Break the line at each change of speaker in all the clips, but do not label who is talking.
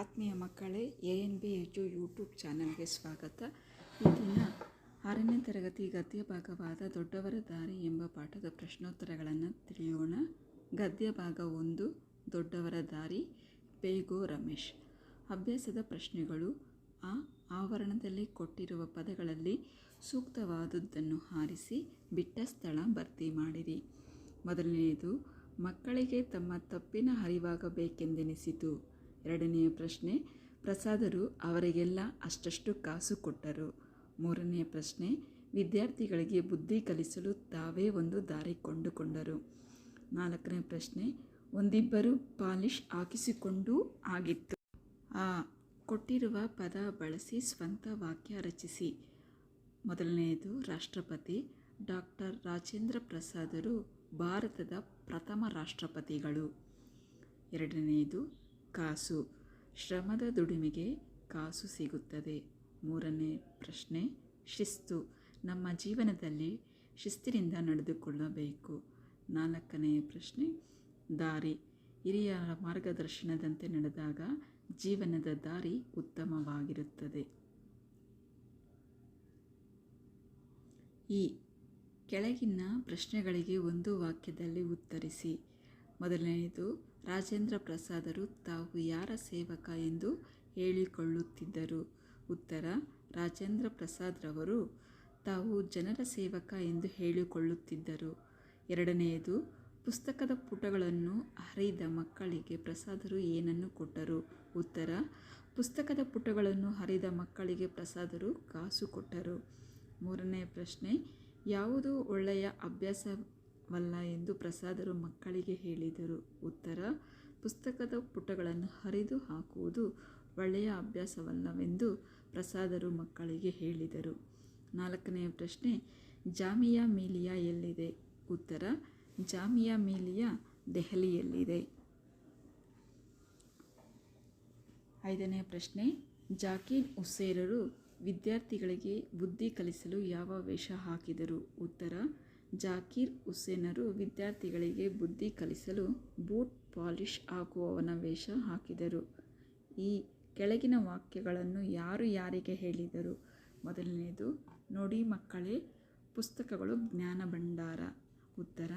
ಆತ್ಮೀಯ ಮಕ್ಕಳೇ, A N B edu YouTube ಚಾನಲ್ಗೆ ಸ್ವಾಗತ. ಈ ದಿನ ಆರನೇ ತರಗತಿ ಗದ್ಯ ಭಾಗವಾದ ದೊಡ್ಡವರ ದಾರಿ ಎಂಬ ಪಾಠದ ಪ್ರಶ್ನೋತ್ತರಗಳನ್ನು ತಿಳಿಯೋಣ. ಗದ್ಯ ಭಾಗ ಒಂದು, ದೊಡ್ಡವರ ದಾರಿ ಬೇಗೋ ರಮೇಶ್. ಅಭ್ಯಾಸದ ಪ್ರಶ್ನೆಗಳು, ಆ ಆವರಣದಲ್ಲಿ ಕೊಟ್ಟಿರುವ ಪದಗಳಲ್ಲಿ ಸೂಕ್ತವಾದದ್ದನ್ನು ಹಾರಿಸಿ ಬಿಟ್ಟ ಸ್ಥಳ ಭರ್ತಿ ಮಾಡಿರಿ. ಮೊದಲನೆಯದು, ಮಕ್ಕಳಿಗೆ ತಮ್ಮ ತಪ್ಪಿನ ಅರಿವಾಗಬೇಕೆಂದೆನಿಸಿತು. ಎರಡನೆಯ ಪ್ರಶ್ನೆ, ಪ್ರಸಾದರು ಅವರಿಗೆಲ್ಲ ಅಷ್ಟಷ್ಟು ಕಾಸು ಕೊಟ್ಟರು. ಮೂರನೆಯ ಪ್ರಶ್ನೆ, ವಿದ್ಯಾರ್ಥಿಗಳಿಗೆ ಬುದ್ಧಿ ಕಲಿಸಲು ತಾವೇ ಒಂದು ದಾರಿ ಕೊಂಡುಕೊಂಡರು. ನಾಲ್ಕನೇ ಪ್ರಶ್ನೆ, ಒಂದಿಬ್ಬರು ಪಾಲಿಶ್ ಹಾಕಿಸಿಕೊಂಡು ಆಗಿತ್ತು. ಆ, ಕೊಟ್ಟಿರುವ ಪದ ಬಳಸಿ ಸ್ವಂತ ವಾಕ್ಯ ರಚಿಸಿ. ಮೊದಲನೆಯದು, ರಾಷ್ಟ್ರಪತಿ ಡಾಕ್ಟರ್ ರಾಜೇಂದ್ರ ಪ್ರಸಾದರು, ಭಾರತದ ಪ್ರಥಮ ರಾಷ್ಟ್ರಪತಿಗಳು. ಎರಡನೆಯದು ಕಾಸು. ಶ್ರಮದ ದುಡಿಮೆಗೆ ಕಾಸು ಸಿಗುತ್ತದೆ. ಮೂರನೇ ಪ್ರಶ್ನೆ, ಶಿಸ್ತು. ನಮ್ಮ ಜೀವನದಲ್ಲಿ ಶಿಸ್ತಿನಿಂದ ನಡೆದುಕೊಳ್ಳಬೇಕು. ನಾಲ್ಕನೆಯ ಪ್ರಶ್ನೆ, ದಾರಿ. ಹಿರಿಯರ ಮಾರ್ಗದರ್ಶನದಂತೆ ನಡೆದಾಗ ಜೀವನದ ದಾರಿ ಉತ್ತಮವಾಗಿರುತ್ತದೆ. ಈ ಕೆಳಗಿನ ಪ್ರಶ್ನೆಗಳಿಗೆ ಒಂದು ವಾಕ್ಯದಲ್ಲಿ ಉತ್ತರಿಸಿ. ಮೊದಲನೆಯದು, ರಾಜೇಂದ್ರ ಪ್ರಸಾದರು ತಾವು ಯಾರ ಸೇವಕ ಎಂದು ಹೇಳಿಕೊಳ್ಳುತ್ತಿದ್ದರು? ಉತ್ತರ, ರಾಜೇಂದ್ರ ಪ್ರಸಾದ್ರವರು ತಾವು ಜನರ ಸೇವಕ ಎಂದು ಹೇಳಿಕೊಳ್ಳುತ್ತಿದ್ದರು. ಎರಡನೆಯದು, ಪುಸ್ತಕದ ಪುಟಗಳನ್ನು ಹರಿದ ಮಕ್ಕಳಿಗೆ ಪ್ರಸಾದರು ಏನನ್ನು ಕೊಟ್ಟರು? ಉತ್ತರ, ಪುಸ್ತಕದ ಪುಟಗಳನ್ನು ಹರಿದ ಮಕ್ಕಳಿಗೆ ಪ್ರಸಾದರು ಕಾಸು ಕೊಟ್ಟರು. ಮೂರನೇ ಪ್ರಶ್ನೆ, ಯಾವುದು ಒಳ್ಳೆಯ ಅಭ್ಯಾಸವಲ್ಲ ಎಂದು ಪ್ರಸಾದರು ಮಕ್ಕಳಿಗೆ ಹೇಳಿದರು. ಉತ್ತರ, ಪುಸ್ತಕದ ಪುಟಗಳನ್ನು ಹರಿದು ಹಾಕುವುದು ಒಳ್ಳೆಯ ಅಭ್ಯಾಸವಲ್ಲವೆಂದು ಪ್ರಸಾದರು ಮಕ್ಕಳಿಗೆ ಹೇಳಿದರು. ನಾಲ್ಕನೆಯ ಪ್ರಶ್ನೆ, ಜಾಮಿಯಾ ಮೀಲಿಯಾ ಎಲ್ಲಿದೆ? ಉತ್ತರ, ಜಾಮಿಯಾ ಮೀಲಿಯಾ ದೆಹಲಿಯಲ್ಲಿದೆ. ಐದನೆಯ ಪ್ರಶ್ನೆ, ಜಾಕೀನ್ ಉಸೇರರು ವಿದ್ಯಾರ್ಥಿಗಳಿಗೆ ಬುದ್ಧಿ ಕಲಿಸಲು ಯಾವ ವೇಷ ಹಾಕಿದರು? ಉತ್ತರ ಜಾಕೀರ್ ಹುಸೇನರು ವಿದ್ಯಾರ್ಥಿಗಳಿಗೆ ಬುದ್ಧಿ ಕಲಿಸಲು ಬೂಟ್ ಪಾಲಿಶ್ ಹಾಕುವವನ ವೇಷ ಹಾಕಿದರು. ಈ ಕೆಳಗಿನ ವಾಕ್ಯಗಳನ್ನು ಯಾರು ಯಾರಿಗೆ ಹೇಳಿದರು? ಮೊದಲನೆಯದು, ನೋಡಿ ಮಕ್ಕಳೇ, ಪುಸ್ತಕಗಳು ಜ್ಞಾನ ಭಂಡಾರ. ಉತ್ತರ,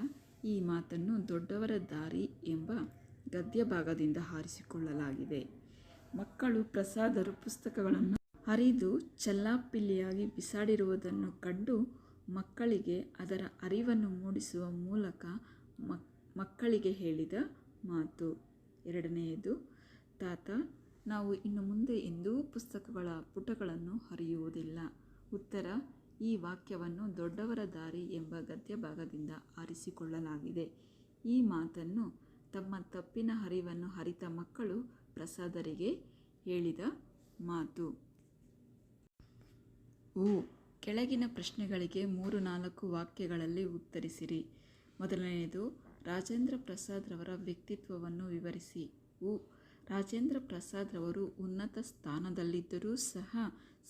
ಈ ಮಾತನ್ನು ದೊಡ್ಡವರ ದಾರಿ ಎಂಬ ಗದ್ಯ ಭಾಗದಿಂದ ಹಾರಿಸಿಕೊಳ್ಳಲಾಗಿದೆ. ಮಕ್ಕಳು ಪ್ರಸಾದರು ಪುಸ್ತಕಗಳನ್ನು ಹರಿದು ಚಲ್ಲಾಪಿಲ್ಲಿಯಾಗಿ ಬಿಸಾಡಿರುವುದನ್ನು ಕಂಡು ಮಕ್ಕಳಿಗೆ ಅದರ ಅರಿವನ್ನು ಮೂಡಿಸುವ ಮೂಲಕ ಮಕ್ಕಳಿಗೆ ಹೇಳಿದ ಮಾತು. ಎರಡನೆಯದು, ತಾತ, ನಾವು ಇನ್ನು ಮುಂದೆ ಎಂದೂ ಪುಸ್ತಕಗಳ ಪುಟಗಳನ್ನು ಹರಿಯುವುದಿಲ್ಲ. ಉತ್ತರ, ಈ ವಾಕ್ಯವನ್ನು ದೊಡ್ಡವರ ದಾರಿ ಎಂಬ ಗದ್ಯ ಭಾಗದಿಂದ ಆರಿಸಿಕೊಳ್ಳಲಾಗಿದೆ. ಈ ಮಾತನ್ನು ತಮ್ಮ ತಪ್ಪಿನ ಅರಿವನ್ನು ಹರಿತ ಮಕ್ಕಳು ಪ್ರಸಾದರಿಗೆ ಹೇಳಿದ ಮಾತು. ಉ ಕೆಳಗಿನ ಪ್ರಶ್ನೆಗಳಿಗೆ ಮೂರು ನಾಲ್ಕು ವಾಕ್ಯಗಳಲ್ಲಿ ಉತ್ತರಿಸಿರಿ. ಮೊದಲನೆಯದು, ರಾಜೇಂದ್ರ ಪ್ರಸಾದ್ರವರ ವ್ಯಕ್ತಿತ್ವವನ್ನು ವಿವರಿಸಿ. ಉ, ರಾಜೇಂದ್ರ ಪ್ರಸಾದ್ರವರು ಉನ್ನತ ಸ್ಥಾನದಲ್ಲಿದ್ದರೂ ಸಹ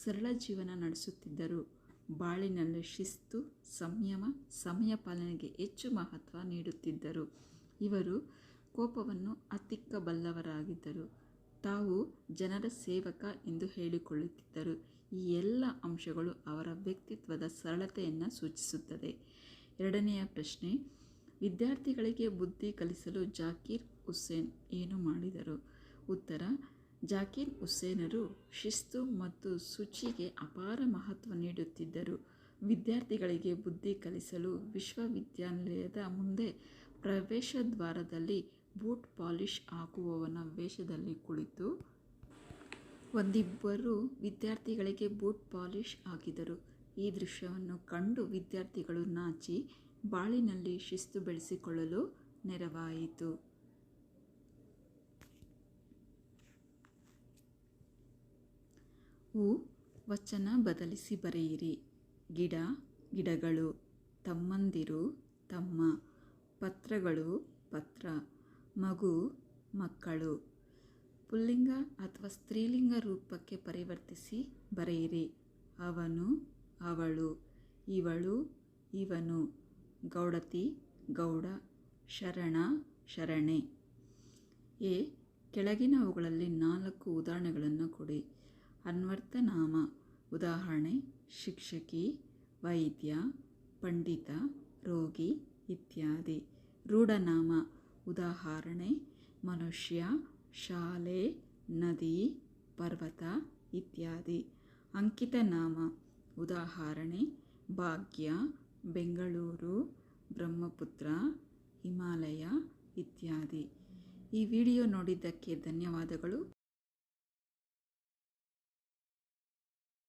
ಸರಳ ಜೀವನ ನಡೆಸುತ್ತಿದ್ದರು. ಬಾಳಿನಲ್ಲಿ ಶಿಸ್ತು, ಸಂಯಮ, ಸಮಯ ಪಾಲನೆಗೆ ಹೆಚ್ಚು ಮಹತ್ವ ನೀಡುತ್ತಿದ್ದರು. ಇವರು ಕೋಪವನ್ನು ಅತಿಕ್ಕಬಲ್ಲವರಾಗಿದ್ದರು ತಾವು ಜನರ ಸೇವಕ ಎಂದು ಹೇಳಿಕೊಳ್ಳುತ್ತಿದ್ದರು. ಈ ಎಲ್ಲ ಅಂಶಗಳು ಅವರ ವ್ಯಕ್ತಿತ್ವದ ಸರಳತೆಯನ್ನು ಸೂಚಿಸುತ್ತದೆ. ಎರಡನೆಯ ಪ್ರಶ್ನೆ, ವಿದ್ಯಾರ್ಥಿಗಳಿಗೆ ಬುದ್ಧಿ ಕಲಿಸಲು ಜಾಕೀರ್ ಹುಸೇನ್ ಏನು ಮಾಡಿದರು? ಉತ್ತರ, ಜಾಕೀರ್ ಹುಸೇನರು ಶಿಸ್ತು ಮತ್ತು ಶುಚಿಗೆ ಅಪಾರ ಮಹತ್ವ ನೀಡುತ್ತಿದ್ದರು. ವಿದ್ಯಾರ್ಥಿಗಳಿಗೆ ಬುದ್ಧಿ ಕಲಿಸಲು ವಿಶ್ವವಿದ್ಯಾನಿಲಯದ ಮುಂದೆ ಪ್ರವೇಶ ದ್ವಾರದಲ್ಲಿ ಬೂಟ್ ಪಾಲಿಶ್ ಹಾಕುವವನ ವೇಷದಲ್ಲಿ ಕುಳಿತು ಒಂದಿಬ್ಬರು ವಿದ್ಯಾರ್ಥಿಗಳಿಗೆ ಬೂಟ್ ಪಾಲಿಶ್ ಹಾಕಿದರು. ಈ ದೃಶ್ಯವನ್ನು ಕಂಡು ವಿದ್ಯಾರ್ಥಿಗಳು ನಾಚಿ ಬಾಳಿನಲ್ಲಿ ಶಿಸ್ತು ಬೆಳೆಸಿಕೊಳ್ಳಲು ನೆರವಾಯಿತು. ಉ ವಚನ ಬದಲಿಸಿ ಬರೆಯಿರಿ. ಗಿಡ, ಗಿಡಗಳು, ತಮ್ಮಂದಿರು, ತಮ್ಮ, ಪತ್ರಗಳು, ಪತ್ರ, ಮಗು, ಮಕ್ಕಳು. ಪುಲ್ಲಿಂಗ ಅಥವಾ ಸ್ತ್ರೀಲಿಂಗ ರೂಪಕ್ಕೆ ಪರಿವರ್ತಿಸಿ ಬರೆಯಿರಿ. ಅವನು, ಅವಳು, ಇವಳು, ಇವನು, ಗೌಡತಿ, ಗೌಡ, ಶರಣ, ಶರಣೆ. ಎ, ಕೆಳಗಿನವುಗಳಲ್ಲಿ ನಾಲ್ಕು ಉದಾಹರಣೆಗಳನ್ನು ಕೊಡಿ. ಅನ್ವರ್ಥನಾಮ ಉದಾಹರಣೆ, ಶಿಕ್ಷಕಿ, ವೈದ್ಯ, ಪಂಡಿತ, ರೋಗಿ ಇತ್ಯಾದಿ. ರೂಢನಾಮ, ಉದಾಹರಣೆ, ಮನುಷ್ಯ ಶಾಲೆ, ನದಿ, ಪರ್ವತ ಇತ್ಯಾದಿ. ಅಂಕಿತ ನಾಮ, ಉದಾಹರಣೆ, ಭಾಗ್ಯ, ಬೆಂಗಳೂರು, ಬ್ರಹ್ಮಪುತ್ರ, ಹಿಮಾಲಯ ಇತ್ಯಾದಿ. ಈ ವಿಡಿಯೋ ನೋಡಿದ್ದಕ್ಕೆ ಧನ್ಯವಾದಗಳು.